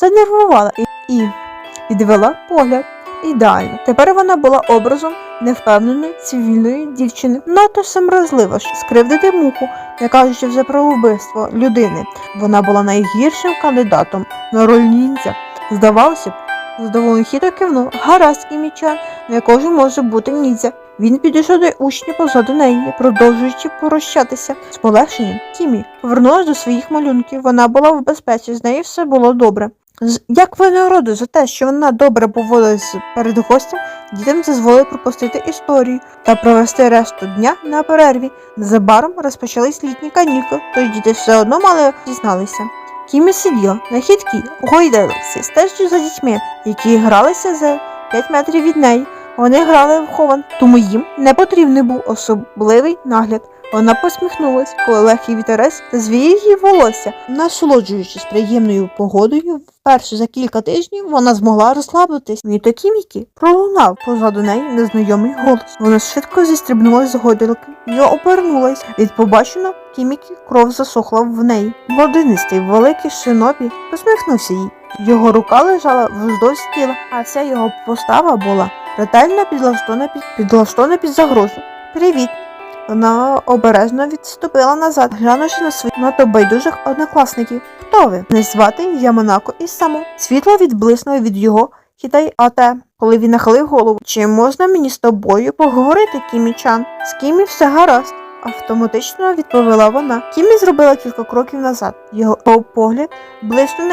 занервувала і, і відвела погляд. Ідеально. Тепер вона була образом невпевненої цивільної дівчини, надто самразлива, щоб скривдити муху, не кажучи вже про вбивство людини. Вона була найгіршим кандидатом на роль ніндзя. Здавалося б, задоволений хіто кивнув. Гаразд, кімічан, не кожен може бути ніндзя. Він підійшов до учня позаду неї, продовжуючи прощатися з полегшенням. Кімі повернулася до своїх малюнків. Вона була в безпеці, з нею все було добре. Як винагороду за те, що вона добре поводилась перед гостем, дітям дозволили пропустити історію та провести решту дня на перерві. Незабаром розпочались літні канікули, тож діти все одно мали дізналися. Кімі сиділа на хідкій, гойдалися, стежачи за дітьми, які гралися за 5 метрів від неї. Вони грали в хован, тому їм не потрібний був особливий нагляд. Вона посміхнулась, коли легкий вітерець розвіяв її волосся. Насолоджуючись приємною погодою, вперше за кілька тижнів вона змогла розслабитись. І то Кімікі пролунав позаду неї незнайомий голос. Вона швидко зістрибнула з гойдалки і обернулась. Від побаченого Кімікі кров засохла в неї. Водинистий великий шинобі посміхнувся їй. Його рука лежала вздовж тіла, а вся його постава була ретельно підлаштована під, підлаштована під загрозу. Привіт! Вона обережно відступила назад, глянувши на своїх надто байдужих однокласників. Хто ви? Не звати Яманако і само. Світло відблиснуло від його хітай ате, коли він нахилив голову. Чи можна мені з тобою поговорити, Кімі-чан? З Кімі все гаразд. Автоматично відповіла вона. Кімі зробила кілька кроків назад. Його погляд блиснув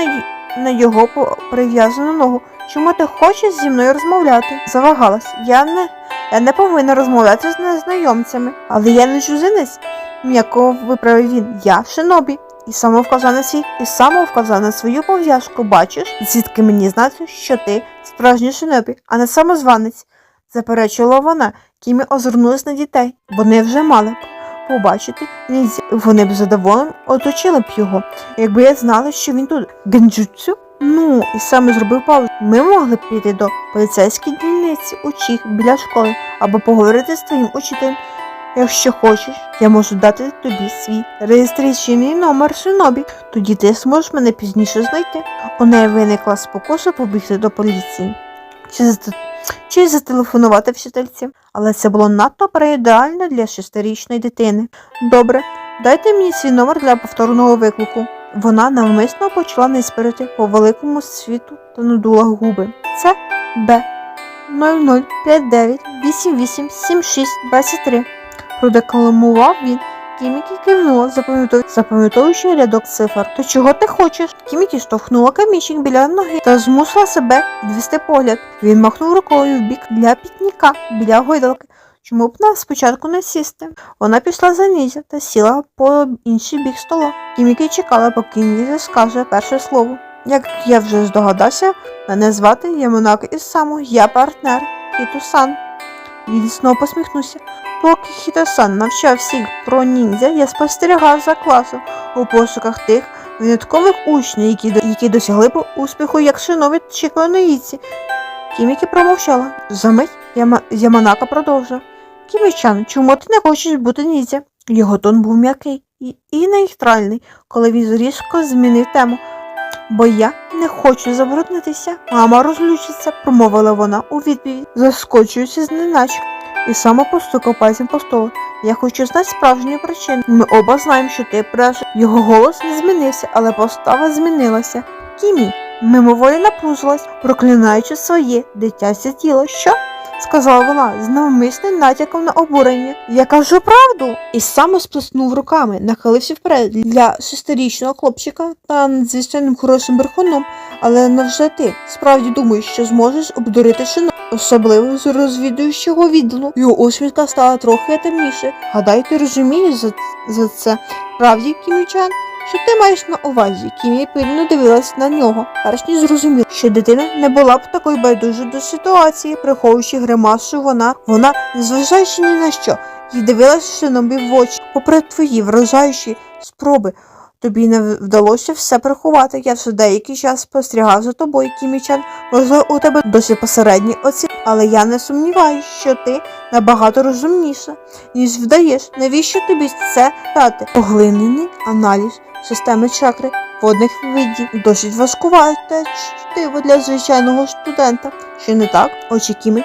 на його прив'язану ногу. Чому ти хочеш зі мною розмовляти? Завагалась. Я не, я не повинна розмовляти з незнайомцями. Але я не чужинець, м'яко виправив він. Я шинобі. І саме на свій, і саме вказав на свою пов'язку. Бачиш, звідки мені знати, що ти справжній шинобі, а не самозванець. Заперечила вона, Кімі озирнулась на дітей. Вони вже мали б побачити ніндзя. Вони б задоволенням оточили б його, якби я знала, що він тут. Генджутсю? Ну, і саме зробив паузу. Ми могли б піти до поліцейської дільниці у Чіх біля школи або поговорити з твоїм учителем. Якщо хочеш, я можу дати тобі свій реєстраційний номер Шинобі. Тоді ти зможеш мене пізніше знайти. У неї виникла спокуса побігти до поліції. Чи, чи зателефонувати вчительці, але це було надто переідеально для шестирічної дитини. Добре, дайте мені свій номер для повторного виклику. Вона навмисно почала низпирити по великому світу та надула губи. Це Б 0059887623. Продекламував він. Кімікі кивнула, запам'ятовуючи рядок цифр. То чого ти хочеш? Кімікі штовхнула камінчик біля ноги та змусила себе відвести погляд. Він махнув рукою в бік для пітніка біля гойдалки. Чому б нам спочатку не сісти? Вона пішла за Нізя та сіла по інший бік стола. Кімікі чекала, поки Нізя скаже перше слово. Як я вже здогадався, мене звати Ямонако із саму, я партнер Хітусан. Він знову посміхнувся. Поки Хітосан навчав всіх про ніндзя, я спостерігав за класом у пошуках тих виняткових учнів, які, які досягли б успіху як шинові чи клоноїці. Кімікі промовчала. Замить Яма... Яманака продовжив. Кімічан, чому ти не хочеш бути ніндзя? Його тон був м'який і, нейтральний, коли він різко змінив тему. Бо я не хочу забруднитися. Мама розлючиться, промовила вона у відповідь, заскочуючи зненачка. І саме постукав пальцем по столу. Я хочу знати справжню причину. Ми оба знаємо, що ти бреш. Його голос не змінився, але постава змінилася. Кімі мимоволі напрузилась, проклинаючи своє дитяче тіло. Що? Сказала вона з навмисним натяком на обурення. Я кажу правду. І саме сплеснув руками, нахилився вперед для шестирічного хлопчика та надзвичайним хорошим брехуном. Але невже ти справді думаєш, що зможеш обдурити шину, особливо з розвідуючого відділу? Його усмішка стала трохи темніше. Гадаю, ти розумієш за, за це. Правді, Кімічан? Що ти маєш на увазі? Кімі пильно дивилась на нього, перш ніж зрозумів, що дитина не була б такою байдужою до ситуації, приховуючи гримасу, вона, вона, незважаючи ні на що, їй дивилась шинобі в очі, попри твої вражаючі спроби. Тобі не вдалося все приховати. Я вже деякий час спостерігав за тобою, Кімічан. Можливо, у тебе досі посередні оці, але я не сумніваюся, що ти набагато розумніша, ніж вдаєш. Навіщо тобі це дати? Поглинений аналіз системи чакри. Водних видів. Досить важкувате чтиво для звичайного студента. Що не так, очі Кіми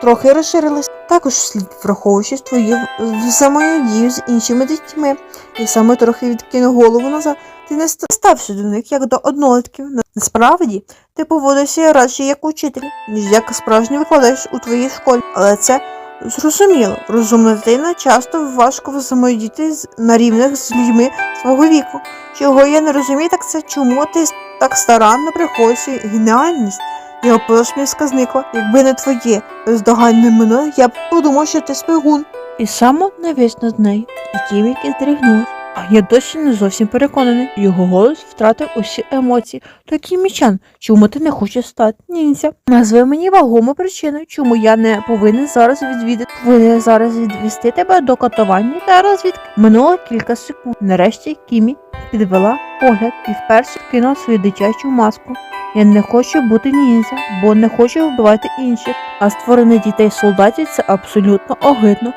трохи розширились. Також слід враховуючи твою взаємодію з іншими дітьми. І саме трохи відкинув голову назад. Ти не стався до них як до однолітків. Насправді, ти поводишся радше як учитель, ніж як справжній викладач у твоїй школі. Але це зрозуміло. Розумна дитина часто важко взаємодіяти на рівних з людьми свого віку. Чого я не розумію, так це чому ти так старанно приходиш геніальність. Його посмішка зникла. Якби не твоє бездоганне мене, я б подумав, що ти спигун. І саме навіс над нею, і кіміки здригнулась. А я досі не зовсім переконаний. Його голос втратив усі емоції. Такий мічан, чому ти не хочеш стати ніндзя? Назви мені вагому причину, чому я не повинен зараз відвідати. Повинен зараз відвести тебе до катування та розвідки. Минуло кілька секунд. Нарешті Кімі підвела погляд і вперше кинула свою дитячу маску. Я не хочу бути ніндзя, бо не хочу вбивати інших, а створення дітей солдатів це абсолютно огидно.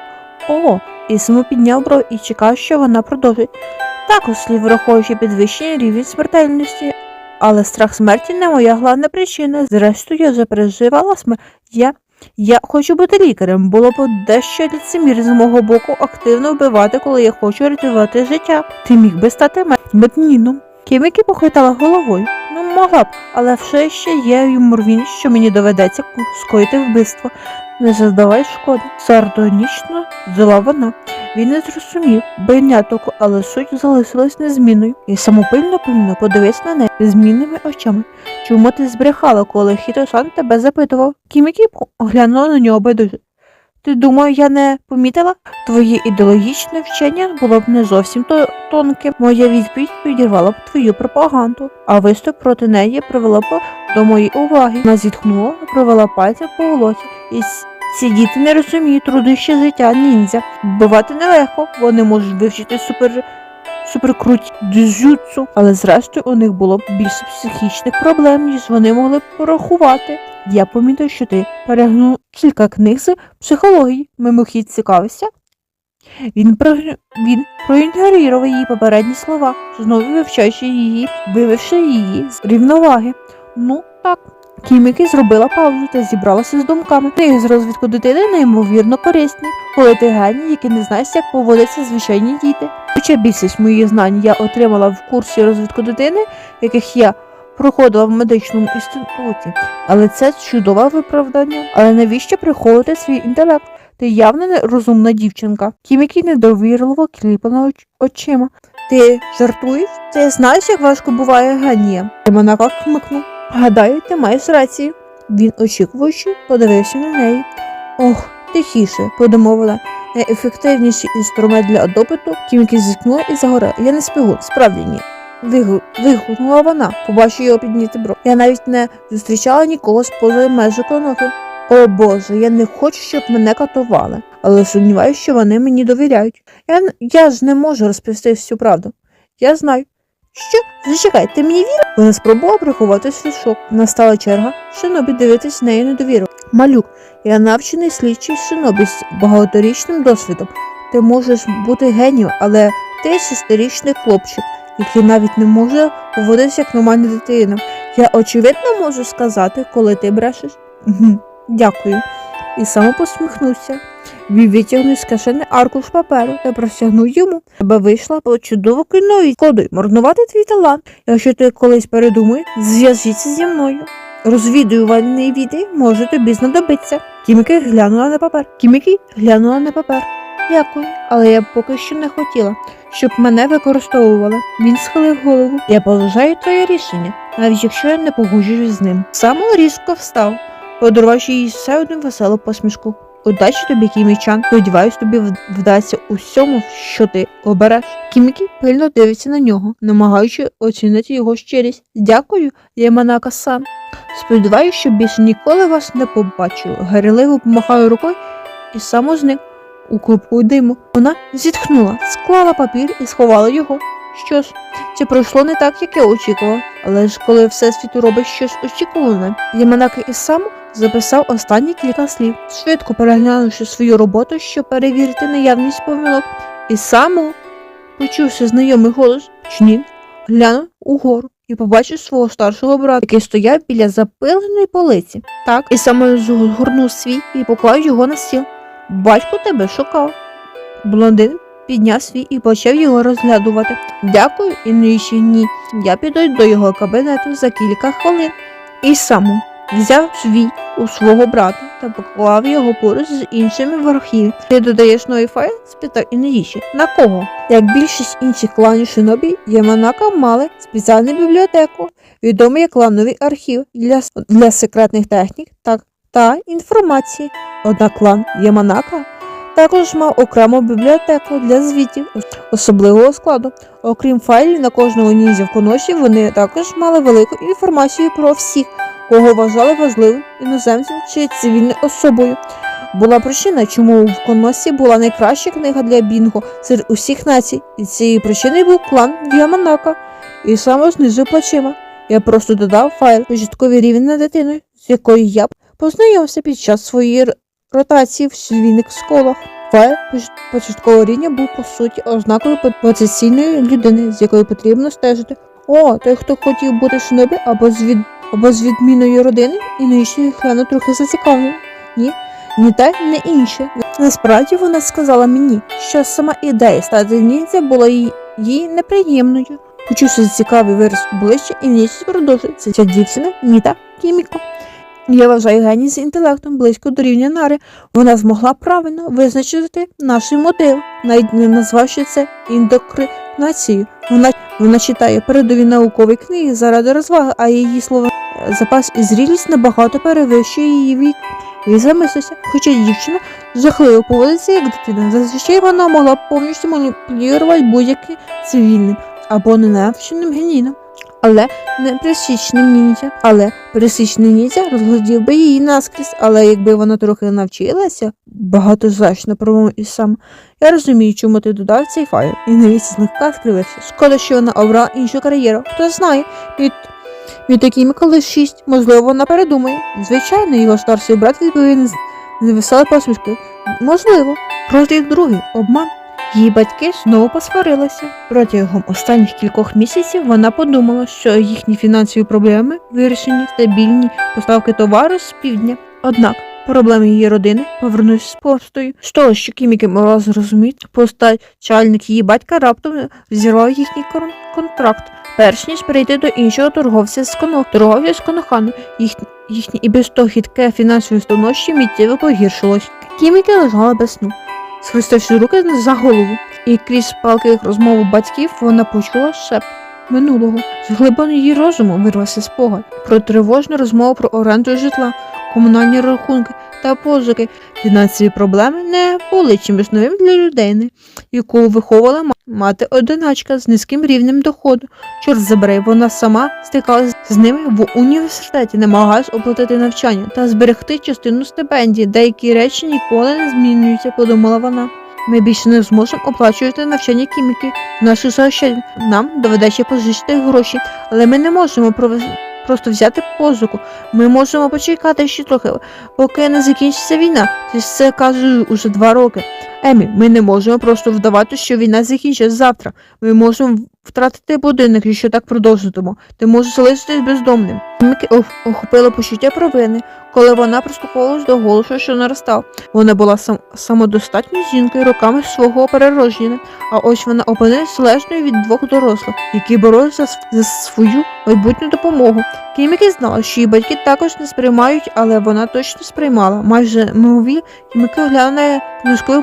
О, і само підняв бров і чекав, що вона продовжить. Також слід враховуючи підвищений рівень смертельності, але страх смерті не моя головна причина. Зрештою, я вже переживала смерть. Я, я хочу бути лікарем. Було б дещо ліцемір з мого боку активно вбивати, коли я хочу рятувати життя. Ти міг би стати медніном. Кімікі похитала головою. Ну, могла б, але все ще є ймовірність, що мені доведеться скоїти вбивство. Не завдавай шкоди. Сардонічно взяла вона. Він не зрозумів бейнятоку, але суть залишилась незмінною. І самопильно пильно подивився на неї змінними очами. Чому ти збрехала, коли Хітосан тебе запитував? Кімікі оглянула на нього байдуже. Ти думав, я не помітила? Твоє ідеологічне вчення було б не зовсім то тонке. Моя відповідь підірвала б твою пропаганду, а виступ проти неї привела б до моєї уваги. Вона зітхнула, провела пальцем по волосі і ці діти не розуміють труднощі життя ніндзя. Вбивати нелегко, вони можуть вивчити супер. Суперкруті дзюцу, але зрештою у них було б більше психічних проблем, ніж вони могли б порахувати. Я помітив, що ти перегнув кілька книг з психології, мимохідь цікавився. Він, про... він проігнорував її попередні слова, знову вивчаючи її, вивівши її з рівноваги. Ну, так. Кіміки зробила паузу та зібралася з думками. Книги з розвитку дитини неймовірно корисні, коли ти геній, який не знаєш, як поводяться звичайні діти. Хоча більшість моїх знань я отримала в курсі розвитку дитини, яких я проходила в медичному інституті. Але це чудове виправдання. Але навіщо приховувати свій інтелект? Ти явно не розумна дівчинка. Кімікі недовірливо кліпала очима. Ти жартуєш? Ти знаєш, як важко буває генієм? Монако хмикнув. Гадаю, ти маєш рацію. Він очікуючи подивився на неї. Ох, тихіше, подумав вона. Найефективніший інструмент для допиту Кімікі зіткнула і загорела. Я не спигун, справді ні. Вигу- Вигукнула вона, побачив його підняти бров. Я навіть не зустрічала нікого з поза межі коноки. О Боже, я не хочу, щоб мене катували, але сумніваюся, що вони мені довіряють. Я, я ж не можу розповісти всю правду. Я знаю. Що? Зачекай, ти мені віриш? Вона спробувала приховати свій шок. Настала черга Шинобі дивитись в неї недовіру. Малюк, я навчений слідчий Шинобі з багаторічним досвідом. Ти можеш бути генієм, але ти шестирічний хлопчик, який навіть не може поводитися як нормальна дитина. Я очевидно можу сказати, коли ти брешеш. Дякую. І саме посміхнувся. Він витягнув з кишени аркуш паперу та простягнув йому. Тебе вийшла по чудово кінові. Шкодуй, марнувати твій талант. Якщо ти колись передумаєш, зв'яжіться зі мною. Розвідувальний відео може тобі знадобитися. Кіміки глянула на папер. Кіміки глянула на папер. Дякую, але я поки що не хотіла, щоб мене використовували. Він схилив голову. Я поважаю твоє рішення, навіть якщо я не погоджуюсь з ним. Само різко встав, подарувавши їй ще одну веселу посмішку. Удачі тобі, Кімічан. Сподіваюсь, тобі вдасться усьому, що ти обереш. Кімікі пильно дивиться на нього, намагаючи оцінити його щирість. Дякую, Яманака сан. Сподіваюсь, що більше ніколи вас не побачу. Гаряливо помахаю рукою і само зник у клубку диму. Вона зітхнула, склала папір і сховала його. Що ж, це пройшло не так, як я очікував, але ж коли всесвіт робить щось очікуване, Яманаки і сам записав останні кілька слів, швидко переглянувши свою роботу, щоб перевірити наявність помилок, і само почувся знайомий голос Чнін. глянув угору і побачив свого старшого брата, який стояв біля запиленої полиці. Так, і саме згорнув свій і поклав його на стіл. Батько тебе шукав. Блондин підняв свій і почав його розглядувати. Дякую, і навіщо ні. Я піду до його кабінету за кілька хвилин. І сам взяв свій у свого брата та поклав його поруч з іншими в. Ти додаєш новий файл? спитав і навіщо? На кого? Як більшість інших кланів Шинобі, Яманака мали спеціальну бібліотеку, відомий як клановий архів для, для секретних технік та, та інформації. Однак клан Яманака також мав окрему бібліотеку для звітів особливого складу. Окрім файлів на кожного ніндзя в коноші, вони також мали велику інформацію про всіх, кого вважали важливим іноземцем чи цивільною особою. Була причина, чому в коносі була найкраща книга для Бінго серед усіх націй, і цією причиною був клан Яманака. І саме знизу плечима. Я просто додав файл початковий рівень на дитиною, з якою я познайомився під час своєї ротації в цивільних школах. Поч- початкового рівня був по суті ознакою потенційної людини, з якою потрібно стежити. О, той, хто хотів бути шинобі або з від або з відміною родини, і навіщо гляну трохи зацікавлено. Ні, ні те, ні інше. Насправді вона сказала мені, що сама ідея стати ніндзя була їй, неприємною. Почувши цікавий вираз обличчя, і нічого продовжує. Ця дівчина Ніта Кіміко. Я вважаю геній з інтелектом близько до рівня нари. Вона змогла правильно визначити наші мотиви, навіть не назвавши це індокринацією. Вона, вона читає передові наукові книги заради розваги, а її слова запас і зрілість набагато перевищує її вік. Він замислився, хоча дівчина жахливо поводиться як дитина. Зазвичай вона могла повністю маніпулювати будь-яким цивільним або ненавченим генійном. Але не пересічним ніндзя. Але пересічний ніндзя розглядів би її наскрізь, але якби вона трохи навчилася, багатозначно промовив і сам. Я розумію, чому ти додав цей файл. І навіть злегка скривився. Шкода, що вона обрала іншу кар'єру. Хто знає, від від такими коли шість, можливо, вона передумає. Звичайно, його старший брат відповів з невеселою посмішкою. Можливо. Розділ другий обман. Її батьки знову посварилися. Протягом останніх кількох місяців вона подумала, що їхні фінансові проблеми вирішені стабільні поставки товару з півдня. Однак проблеми її родини повернулись з постою. З того, що Кіміки могла зрозуміти, постачальник її батька раптом зірвав їхній кон- контракт, перш ніж перейти до іншого торговця з коно торговця з Конохану. Їхні, їхнє і без того хитке фінансове становище миттєво погіршилось. Кіміки лежала без сну схрестивши руки за голову, і крізь палких розмову батьків вона почула шеп минулого. З глибини її розуму вирвався спогад про тривожну розмову про оренду житла, комунальні рахунки та позики. Фінансові проблеми не були чимось новим для людини, яку виховувала мати одиначка з низьким рівнем доходу. Чорт забери, вона сама стикалася з ними в університеті, намагалась оплатити навчання та зберегти частину стипендії. Деякі речі ніколи не змінюються, подумала вона. Ми більше не зможемо оплачувати навчання кіміки в наших заощаджень. Нам доведеться позичити гроші, але ми не можемо провез- просто взяти позику. Ми можемо почекати ще трохи, поки не закінчиться війна. Ти це кажу уже два роки. Емі, ми не можемо просто вдавати, що війна закінчиться завтра. Ми можемо втратити будинок, якщо так продовжитимо. Ти можеш залишитись бездомним. Емі охопило почуття провини, коли вона прислуховувалась до голосу, що наростав. Вона була сам самодостатньою жінкою роками свого переродження, а ось вона опинилась залежною від двох дорослих, які боролися за свою майбутню допомогу. Кіміки знала, що її батьки також не сприймають, але вона точно сприймала. Майже мові, Кіміки оглянула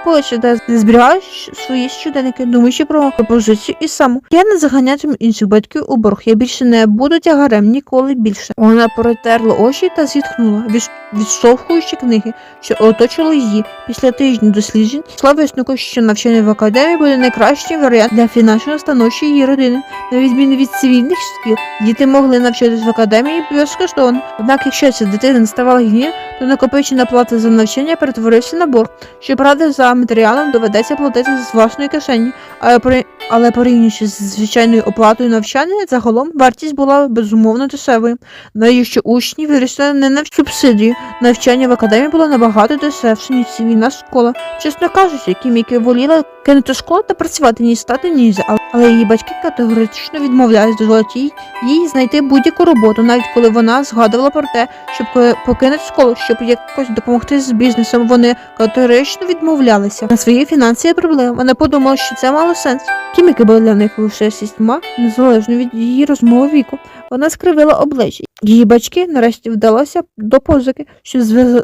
полиці, де зберігала свої щоденники, думаючи про пропозицію і саму. Я не заганятиму інших батьків у борг. Я більше не буду тягарем ніколи більше. Вона протерла очі та зітхнула, від, відштовхуючи книги, що оточили її. Після тижнів досліджень йшла висновку, що навчання в академії буде найкращий варіант для фінансового становища її родини. На відміну від цивільних шкіл, діти могли навчатись в академії безкоштовно. Однак, якщо ця дитина не ставала гнів, то накопичена плата за навчання перетворився на борг. Щоправда, за матеріалом доведеться платити з власної кишені, але при але порівнюючи з звичайною оплатою навчання, загалом вартість була безумовно дешевою. Навіщо учні вирішили не на субсидію. Навчання в академії було набагато дешевше, ніж цивільна школа. Чесно кажучи, Кіміки воліла кинути школу та працювати ні стати нельзя, але, її батьки категорично відмовлялись дозволити їй, знайти будь-яку роботу, навіть коли вона згадувала про те, щоб покинути школу, щоб якось допомогти з бізнесом. Вони категорично відмовлялися на свої фінансові проблеми. Вона подумала, що це мало сенс. Кіміки були для них лише сістьма, незалежно від її розмови віку. Вона скривила обличчя. Її батьки нарешті вдалося до позики, що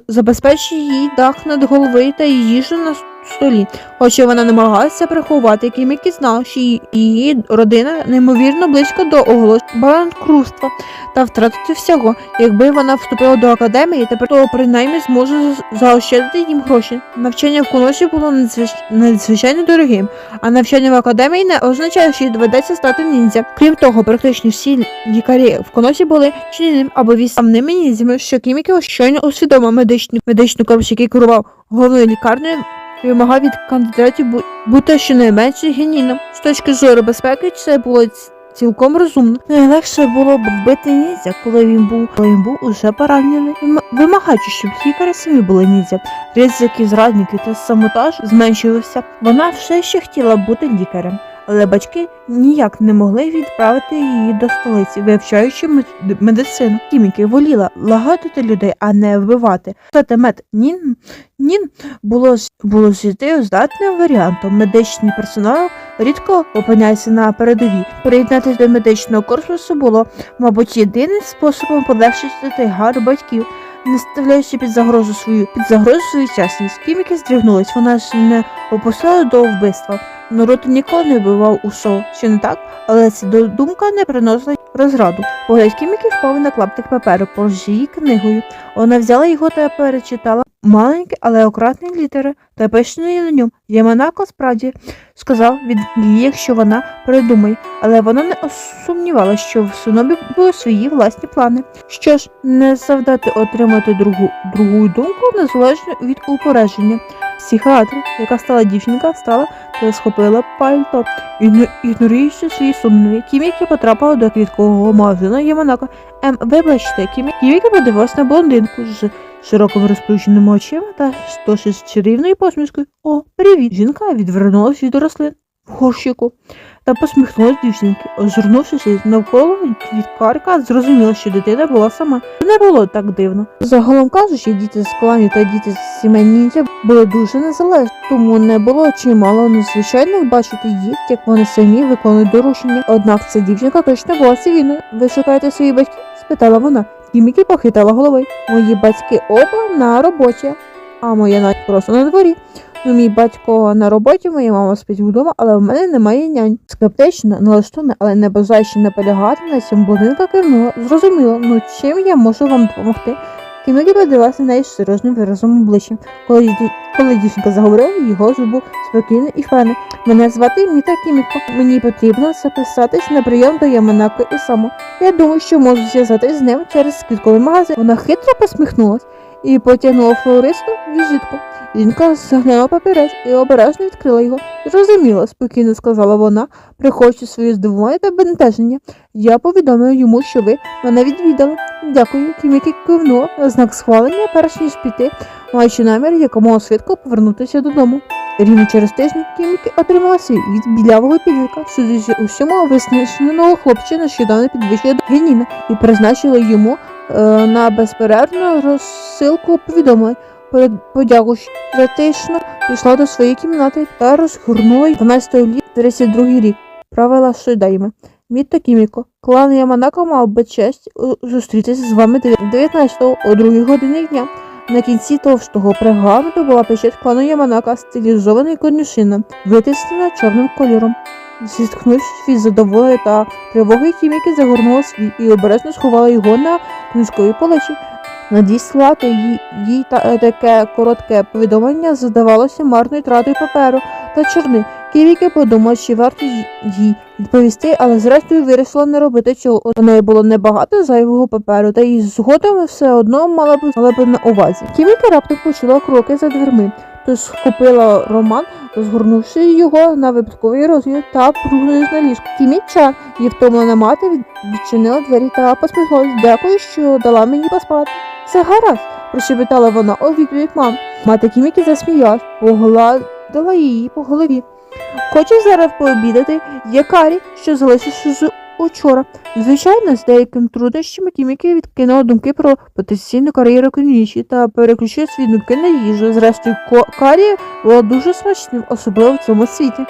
забезпечить їй дах над головою та їжу на столі. Хоча вона намагалася приховати, Кімікі знав, що її, родина неймовірно близько до оголошення банкрутства та втратити всього. Якби вона вступила до академії, тепер то принаймні зможе заощадити їм гроші. Навчання в Коносі було надзвич- надзвичайно дорогим, а навчання в академії не означає, що їй доведеться стати ніндзя. Крім того, практично всі лікарі в Коносі були чинним або відставними ніндзями, що Кімікі щойно усвідомив медичний медичний корпус, який керував головною лікарнею, вимагав від кандидатів бути щонайменше генійним. З точки зору безпеки це було цілком розумно. Найлегше було б вбити ніндзя, коли він був, коли він був уже поранений. Вимагаючи, щоб лікарі самі були ніндзя. Ризики зрадників та самотаж зменшувався. Вона все ще хотіла бути лікарем. Але батьки ніяк не могли відправити її до столиці, вивчаючи мед- медицину. Кіміки воліла лагодити людей, а не вбивати. Стати мед Нін, Нін було, було здатним варіантом. Медичний персонал рідко опиняється на передовій. Приєднатися до медичного корпусу було, мабуть, єдиним способом полегшити тягар батьків. Не ставляючи під загрозу свою під загрозу свою чесність, Кіміки здригнулась, вона ж не опустила до вбивства. Народ ніколи не вбивав усього, що не так, але ця думка не приносила розраду. Погляд Кіміки впав на клаптик паперу поруч її книгою. Вона взяла його та перечитала маленькі, але акуратні літери та пишної на ньому. Яманако справді сказав від її, якщо вона передумає, але вона не сумнівалася, що в Сунобі були свої власні плани. Що ж, не завдати отримати другу, другу думку незалежно від упередження. Психіатр, яка стала дівчинка, стала та схопила пальто, ігно- ігноруючи свої сумніви. Кіміки потрапила до квіткового магазину Яманако. Ем, вибачте, Кімі... Кіміки подивилась на блондинку з широкими розплющеними очима та з чарівною посмішкою. О, привіт! Жінка відвернулась від рослин горщику та посміхнулась дівчинки. Озирнувшись навколо, квіткарка зрозуміла, що дитина була сама. Не було так дивно. Загалом кажучи, діти з кланів та діти з сімей були дуже незалежні, тому не було чимало незвичайних бачити їх, як вони самі виконують доручення. Однак ця дівчинка точно була цивільною. Ви шукаєте своїх батьків? спитала вона. Кімікі похитала головою. Мої батьки оба на роботі, а моя навіть просто на дворі. Ну, мій батько на роботі, моя мама спить вдома, але в мене немає нянь. Скептично, налаштована, але не бажаючи наполягати на цьому будинка кивнула. Зрозуміло, ну чим я можу вам допомогти? Кіноді подивилася на неї з серйозним виразом обличчя. Коли, коли дівчинка заговорила, голос був спокійний і впевнений. Мене звати Міта Кіміко. Мені потрібно записатись на прийом до Яманако і само. Я думаю, що можу зв'язатись з ним через квітковий магазин. Вона хитро посміхнулась і потягнула флористу візитку. Жінка заглянула папірець і обережно відкрила його. Зрозуміло, спокійно сказала вона, приховуючи своє здивування та бентеження. Я повідомила йому, що ви мене відвідали. Дякую, Кімікі кивнула на знак схвалення, перш ніж піти, маючи намір якомога швидко повернутися додому. Рівно через тиждень Кімікі отримала свій від білявого підлітка, судячи усьому виснаженого хлопчина нещодавно підвищила до Геніна і призначила йому е, на безперервну розсилку повідомлень. Перед подякою затишно пішла до своєї кімнати та розгорнула 12 літ 32 рік. Правила Шойдайми. Мітто Кіміко. Клан Яманако мав би честь е, зустрітися з вами 19-го о 2 годині дня. На кінці товстого пергаменту була печать клану Яманака, стилізований конюшина, витиснена чорним кольором. Зіткнувшись від задоволення та тривоги, Кіміки загорнула свій і обережно сховала його на книжковій поличі. Надіслати їй, їй та, е, таке коротке повідомлення здавалося марною тратою паперу та чорни. Ківіки подумав, чи варто їй відповісти, але зрештою вирішила не робити цього. У неї було небагато зайвого паперу, та їй згодом все одно мала б мала б на увазі. Ківіка раптом почула кроки за дверми, тож схопила роман, розгорнувши його на випадковий розгляд та пругнулась на ліжку. Кімічан, її втомлена мати відчинила двері та посміхнулась. Дякую, що дала мені поспати. Все гаразд, прошепотала вона у відповідь мам. Мати Кіміки засміялась, погладила її по голові. Хочеш зараз пообідати? Є карі, що залишився з учора. Звичайно, з деяким труднощами Кіміки відкинула думки про потенційну кар'єру Конічі та переключила свої думки на їжу. Зрештою, карі була дуже смачним, особливо в цьому світі.